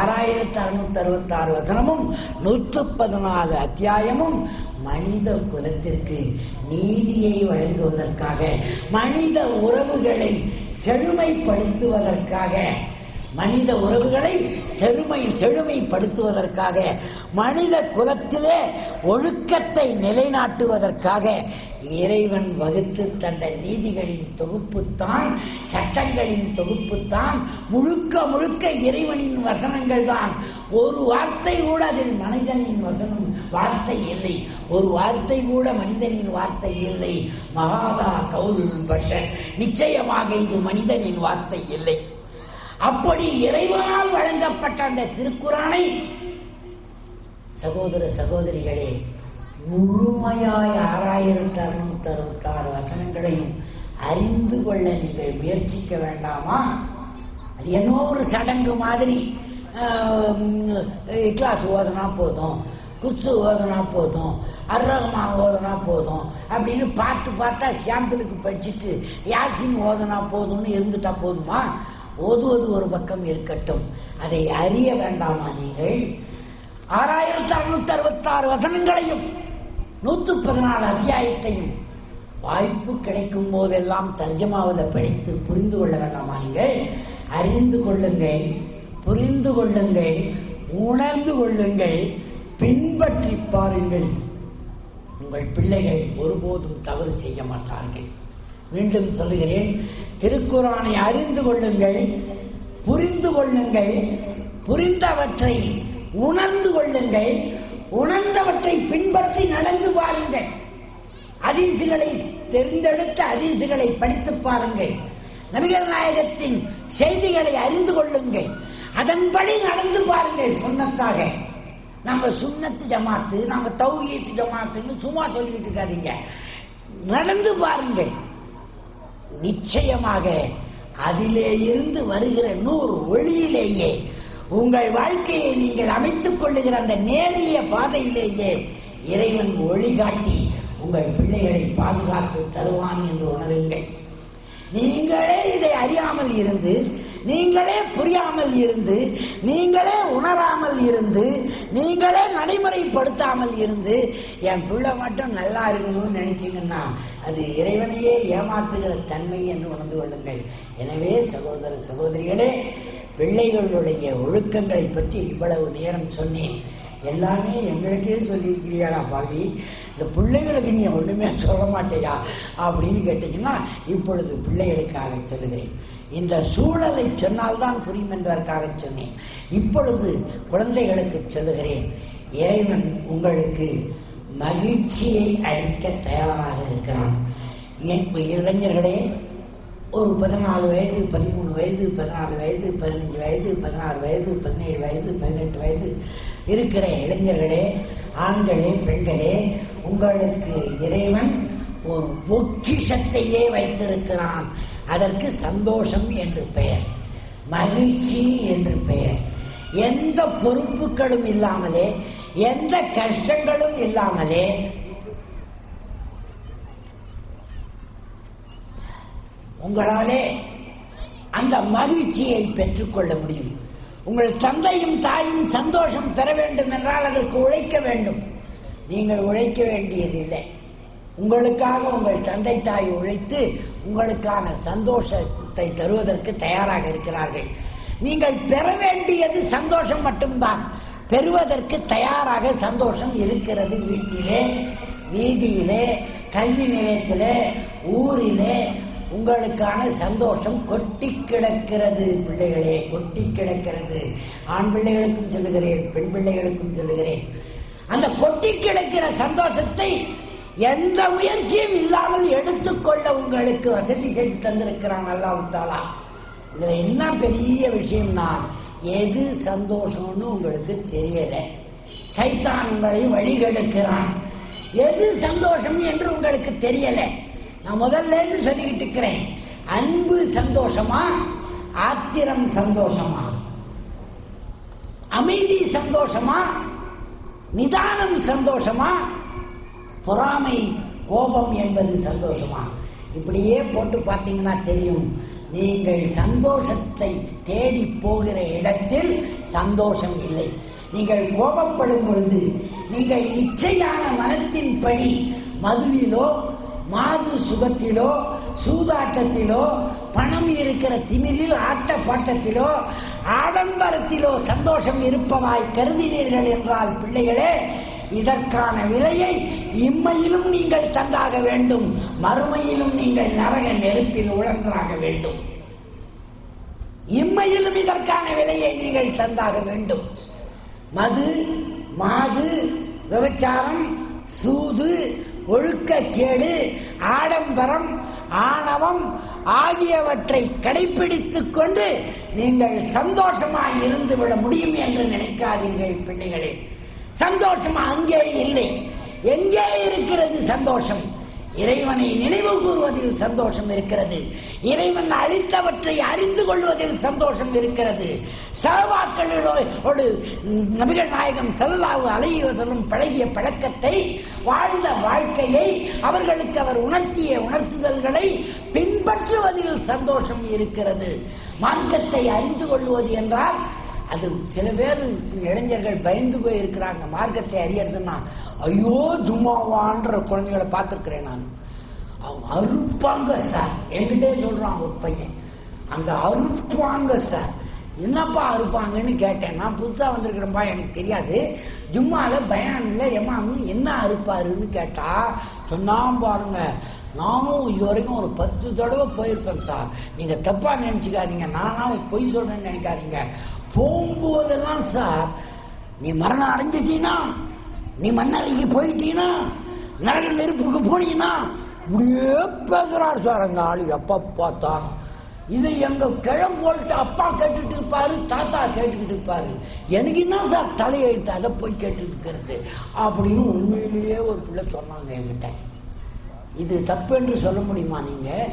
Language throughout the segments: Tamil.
ஆறாயிரத்தி அறுநூத்தி அறுபத்தி ஆறு வசனமும் நூற்று பதினாலு அத்தியாயமும் மனித குலத்திற்கு நீதியை வழங்குவதற்காக மனித உறவுகளை செழுமைப்படுத்துவதற்காக மனித உறவுகளை செழுமை செழுமைப்படுத்துவதற்காக மனித குலத்திலே ஒழுக்கத்தை நிலைநாட்டுவதற்காக இறைவன் வகுத்து தந்த நீதிகளின் தொகுப்புத்தான் சட்டங்களின் தொகுப்புத்தான் முழுக்க முழுக்க இறைவனின் வசனங்கள் தான் ஒரு வார்த்தை கூட அதில் மனிதனின் வசனம் வார்த்தை இல்லை. ஒரு வார்த்தை கூட மனிதனின் வார்த்தை இல்லை. மகாதா கவுலுல் பஷர். நிச்சயமாக இது மனிதனின் வார்த்தை இல்லை. அப்படி இறைவனால் வழங்கப்பட்ட அந்த திருக்குறானை சகோதர சகோதரிகளே முழுமையாய் ஆறாயிரத்தி அறுநூத்தி அறுபத்தி ஆறு வசனங்களையும் அறிந்து கொள்ள நீங்கள் முயற்சிக்க வேண்டாமா? அது என்ன ஒரு சடங்கு மாதிரி கிளாஸ் ஓதுனா போதும் குச்சு ஓதுனா போதும் அர்ரகமா ஓதுனா போதும் அப்படின்னு பார்த்து பார்த்தா சாம்பிளுக்கு படிச்சுட்டு யாசின் ஓதுனா போதும்னு இருந்துட்டா போதுமா? ஓதுவது ஒரு பக்கம் இருக்கட்டும். அதை அறிய வேண்டாமா நீங்கள்? ஆறாயிரத்தி அறுநூத்தி அறுபத்தாறு வசனங்களையும் நூற்று பதினாலு அத்தியாயத்தையும் வாய்ப்பு கிடைக்கும் போதெல்லாம் தர்ஜமாவில் படித்து புரிந்து கொள்ள வேண்டாமா நீங்கள்? அறிந்து கொள்ளுங்கள் புரிந்து கொள்ளுங்கள் உணர்ந்து கொள்ளுங்கள் பின்பற்றி பாருங்கள். உங்கள் பிள்ளைகள் ஒருபோதும் தவறு செய்ய மாட்டார்கள். மீண்டும் சொல்லுகிறேன். திருக்குறானை அறிந்து கொள்ளுங்கள் புரிந்து கொள்ளுங்கள் புரிந்தவற்றை உணர்ந்து கொள்ளுங்கள் உணர்ந்தவற்றை பின்பற்றி நடந்து பாருங்கள். அதிசுகளை தெரிந்தெடுத்த அதிசுகளை படித்து பாருங்கள். நபிகள் நாயகத்தின் செய்திகளை அறிந்து கொள்ளுங்கள். அதன்படி நடந்து பாருங்கள் சுண்ணத்தாக. நாங்க சுண்ணத்து ஜமாத்து நாங்க தௌஹீத் ஜமாத்துன்னு சும்மா சொல்லிக்கிட்டு இருக்காதீங்க. நடந்து பாருங்கள். நிச்சயமாக அதிலே இருந்து வருகிற நூறு ஒளியிலேயே உங்கள் வாழ்க்கையை நீங்கள் அமைத்துக் கொள்ளுகிற அந்த நேரிய பாதையிலேயே இறைவன் ஒளி காட்டி உங்கள் பிள்ளைகளை பாதுகாத்து தருவான் என்று உணருங்கள். நீங்களே இதை அறியாமல் இருந்து நீங்களே புரியாமல் இருந்து நீங்களே உணராமல் இருந்து நீங்களே நடைமுறைப்படுத்தாமல் இருந்து என் பிள்ளை மட்டும் நல்லா இருக்கணும்னு நினைச்சிங்கன்னா அது இறைவனையே ஏமாற்றுகிற தன்மை என்று உணர்ந்து கொள்ளுங்கள். எனவே சகோதர சகோதரிகளே பிள்ளைகளுடைய ஒழுக்கங்களை பற்றி இவ்வளவு நேரம் சொன்னேன். எல்லாமே எங்களுக்கே சொல்லியிருக்கிறீர்களா பாவி? இந்த பிள்ளைகளுக்கு நீ ஒன்றுமே சொல்ல மாட்டேயா அப்படின்னு கேட்டீங்கன்னா இப்பொழுது பிள்ளைகளுக்காக சொல்லுகிறேன். இந்த சூழலை சொன்னால்தான் புரியும் என்பதற்காக சொன்னேன். இப்பொழுது குழந்தைகளுக்கு சொல்லுகிறேன் இறைவன் உங்களுக்கு மகிழ்ச்சியை அளிக்க தயாராக இருக்கிறான். ஏன் இளைஞர்களே ஒரு பதினாலு வயது பதிமூணு வயது பதினாலு வயது பதினஞ்சு வயது பதினாறு வயது பதினேழு வயது பதினெட்டு வயது இருக்கிற இளைஞர்களே ஆண்களே பெண்களே உங்களுக்கு இறைவன் ஒரு பொக்கிஷத்தையே வைத்திருக்கிறான். அதற்கு சந்தோஷம் என்று பெயர் மகிழ்ச்சி என்று பெயர். எந்த பொறுப்புகளும் இல்லாமலே எந்த கஷ்டங்களும் இல்லாமலே உங்களாலே அந்த மகிழ்ச்சியை பெற்றுக்கொள்ள முடியும். உங்கள் தந்தையும் தாயும் சந்தோஷம் பெற வேண்டும் என்றால் அதற்கு உழைக்க வேண்டும். நீங்கள் உழைக்க வேண்டியதில்லை. உங்களுக்காக உங்கள் தந்தை தாய் உழைத்து உங்களுக்கான சந்தோஷத்தை தருவதற்கு தயாராக இருக்கிறார்கள். நீங்கள் பெற வேண்டியது சந்தோஷம் மட்டும்தான். பெறுவதற்கு தயாராக சந்தோஷம் இருக்கிறது வீட்டிலே வீதியிலே கல்வி நிலையத்திலே ஊரிலே உங்களுக்கான சந்தோஷம் கொட்டி கிடக்கிறது பிள்ளைகளே கொட்டி கிடக்கிறது. ஆண் பிள்ளைகளுக்கும் சொல்லுகிறேன் பெண் பிள்ளைகளுக்கும் சொல்லுகிறேன். அந்த கொட்டி கிடக்கிற சந்தோஷத்தை எந்த முயற்சியும் இல்லாமல் எடுத்துக்கொள்ள உங்களுக்கு வசதி செய்து தந்திருக்கிறான் அல்லாஹ் தாலா இதுல என்ன பெரிய விஷயம்னா எது சந்தோஷம்னு உங்களுக்கு தெரியல. சைத்தான் உங்களை வழிகெடுக்கிறான். எது சந்தோஷம் என்று உங்களுக்கு தெரியல. நான் முதல்ல இருந்து சொல்லிக்கிட்டு இருக்கிறேன். அன்பு சந்தோஷமா ஆத்திரம் சந்தோஷமா? அமைதி சந்தோஷமா நிதானம் சந்தோஷமா? பொறாமை கோபம் என்பது சந்தோஷமா? இப்படியே போட்டு பார்த்தீங்கன்னா தெரியும். நீங்கள் சந்தோஷத்தை தேடி போகிற இடத்தில் சந்தோஷம் இல்லை. நீங்கள் கோபப்படும் பொழுது நீங்கள் இச்சையான மனத்தின்படி மதுவிலோ மாது சுகத்திலோ சூதாட்டத்திலோ பணம் இருக்கிற திமிரில் ஆட்ட பாட்டத்திலோ ஆடம்பரத்திலோ சந்தோஷம் இருப்பதாய் கருதினீர்கள் என்றால் பிள்ளைகளே இதற்கான விலையை இம்மையிலும் நீங்கள் தந்தாக வேண்டும் மறுமையிலும் நீங்கள் நரக நெருப்பில் உழன்றாக வேண்டும். இம்மையிலும் இதற்கான விலையை நீங்கள் தந்தாக வேண்டும். மது மாது விபச்சாரம் சூது ஒழுக்கக்கேடு ஆடம்பரம் ஆணவம் ஆகியவற்றை கடைபிடித்துக் கொண்டு நீங்கள் சந்தோஷமாக இருந்து விட முடியும் என்று நினைக்காதீர்கள் பிள்ளைகளே. சந்தோஷம் அங்கே இல்லை. எங்கே இருக்கிறது சந்தோஷம்? இறைவனை நினைவு கூறுவதில் சந்தோஷம் இருக்கிறது. இறைவன் அளித்தவற்றை அறிந்து கொள்வதில் சந்தோஷம் இருக்கிறது. சகவாக்களோடு நபிகள் நாயகம் செல்லாவு அலைவசலும் பழகிய பழக்கத்தை வாழ்ந்த வாழ்க்கையை அவர்களுக்கு அவர் உணர்த்திய உணர்த்துதல்களை பின்பற்றுவதில் சந்தோஷம் இருக்கிறது. மார்க்கத்தை அறிந்து கொள்வது என்றால் அது சில பேர் இளைஞர்கள் பயந்து போய் இருக்கிறாங்க மார்க்கத்தை அறியறதுன்னா ஐயோ ஜும்மாவான்ற குழந்தைகளை பார்த்துருக்கிறேன் நான். அவங்க அறுப்பாங்க சார். என்கிட்டே சொல்றான் ஒரு பையன். அந்த அறுப்பாங்க சார். என்னப்பா அறுப்பாங்கன்னு கேட்டேன். நான் புதுசாக வந்திருக்கிறேன்ப்பா எனக்கு தெரியாது. ஜும்மாவில் பயானில் எமாமு என்ன அறுப்பாருன்னு கேட்டால் சொன்னான் பாருங்க நானும் இது வரைக்கும் ஒரு பத்து தடவை போயிருப்பேன் சார். நீங்கள் தப்பாக நினச்சிக்காதீங்க. நானும் பொய் சொல்கிறேன்னு நினைக்காதீங்க. போகும்போதெல்லாம் சார் நீ மரணம் அடைஞ்சிட்டீனா நீ மண்ணறைக்கு போயிட்டீனா நரக நெருப்புக்கு போனீங்கன்னா இப்படியே பேசுறாரு சார் அந்த ஆளு. எப்போ பார்த்தாலும். இதை எங்க கிழம்போல்ட்டு அப்பா கேட்டுட்டு இருப்பாரு தாத்தா கேட்டுக்கிட்டு இருப்பாரு. எனக்கு என்ன சார் தலையெழுத்து? அதை போய் கேட்டுட்டு இருக்கிறது. அப்படின்னு உண்மையிலேயே ஒரு பிள்ளை சொன்னாங்க என்கிட்ட. இது தப்பு என்று சொல்ல முடியுமா நீங்க?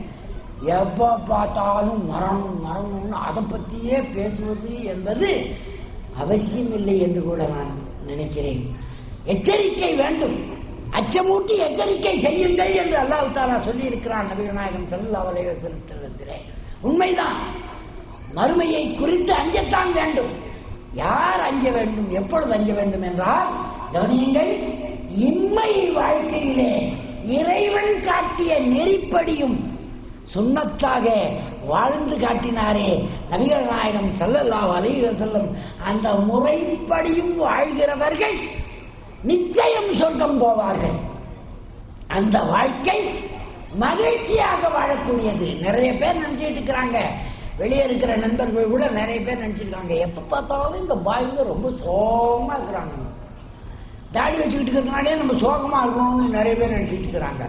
எப்போ பார்த்தாலும் மரணம் மரணம்னு அதை பற்றியே பேசுவது என்பது அவசியம் இல்லை என்று கூட நான் நினைக்கிறேன். எச்சரிக்கை வேண்டும். அச்சமூட்டி எச்சரிக்கை செய்யுங்கள் என்று அல்லாஹு தாலா சொல்லி இருக்கிறான் நபிகள் நாயகம் சல்லா உண்மைதான். மறுமையை குறித்து அஞ்சத்தான் வேண்டும். யார் அஞ்ச வேண்டும் எப்பொழுது அஞ்ச வேண்டும் என்றால் கவனியுங்கள் இம்மை வாழ்க்கையிலே இறைவன் காட்டிய நெறிப்படியும் சுண்ணத்தாக வாழ்ந்து காட்டினாரே நபிகள் நாயகம் செல்லல்லாஹ் அலைய செல்லும் அந்த முறைப்படியும் வாழ்கிறவர்கள் நிச்சயம் சொர்க்கம் போவார்கள். அந்த வாழ்க்கை மகிழ்ச்சியாக வாழக்கூடியது. நிறைய பேர் நினைச்சிட்டு இருக்கிறாங்க. வெளியே இருக்கிற நண்பர்கள் கூட நிறைய பேர் நினைச்சிருக்காங்க. எப்ப பார்த்தாலும் இந்த பாய்ங்க ரொம்ப சோகமா இருக்கிறாங்க. தாடி வச்சுக்கிட்டு இருக்கிறதுனாலே நம்ம சோகமா இருக்கணும்னு நிறைய பேர் நினைச்சிட்டு இருக்கிறாங்க.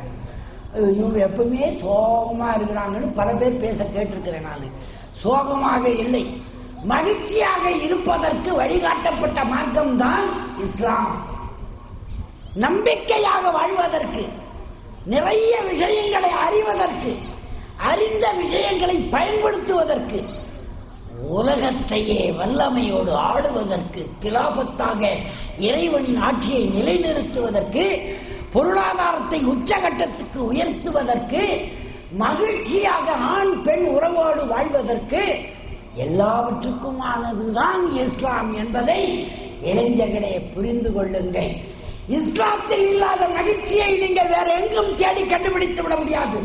இவங்க எப்பவுமே சோகமா இருக்கிறாங்கன்னு பல பேர் பேச கேட்டிருக்கிறேன் நான். சோகமாக இல்லை. மகிழ்ச்சியாக இருப்பதற்கு வழிகாட்டப்பட்ட மார்க்கம்தான் இஸ்லாம். நம்பிக்கையாக வாழ்வதற்கு நிறைய விஷயங்களை அறிவதற்கு அறிந்த விஷயங்களை பயன்படுத்துவதற்கு உலகத்தையே வல்லமையோடு ஆளுவதற்கு கிலாபத்தாக இறைவனின் ஆட்சியை நிலைநிறுத்துவதற்கு பொருளாதாரத்தை உச்சகட்டத்துக்கு உயர்த்துவதற்கு மகிழ்ச்சியாக ஆண் பெண் உறவோடு வாழ்வதற்கு எல்லாவற்றுக்குமானதுதான் இஸ்லாம் என்பதை இளைஞர்களே புரிந்து கொள்ளுங்கள். இஸ்லாத்தில் இல்லாத மகிழ்ச்சியை நீங்கள் வேற எங்கும் தேடி கண்டுபிடித்து விட முடியாது.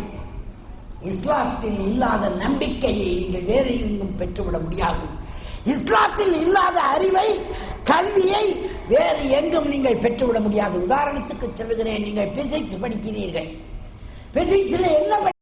இஸ்லாத்தில் இல்லாத நம்பிக்கையை நீங்கள் வேறு எங்கும் பெற்றுவிட முடியாது. இஸ்லாத்தில் இல்லாத அறிவை கல்வியை வேறு எங்கும் நீங்கள் பெற்றுவிட முடியாது. உதாரணத்துக்கு சொல்லுகிறேன். நீங்கள் பிசிக்ஸ் படிக்கிறீர்கள். பிசிக்ஸ்ல என்ன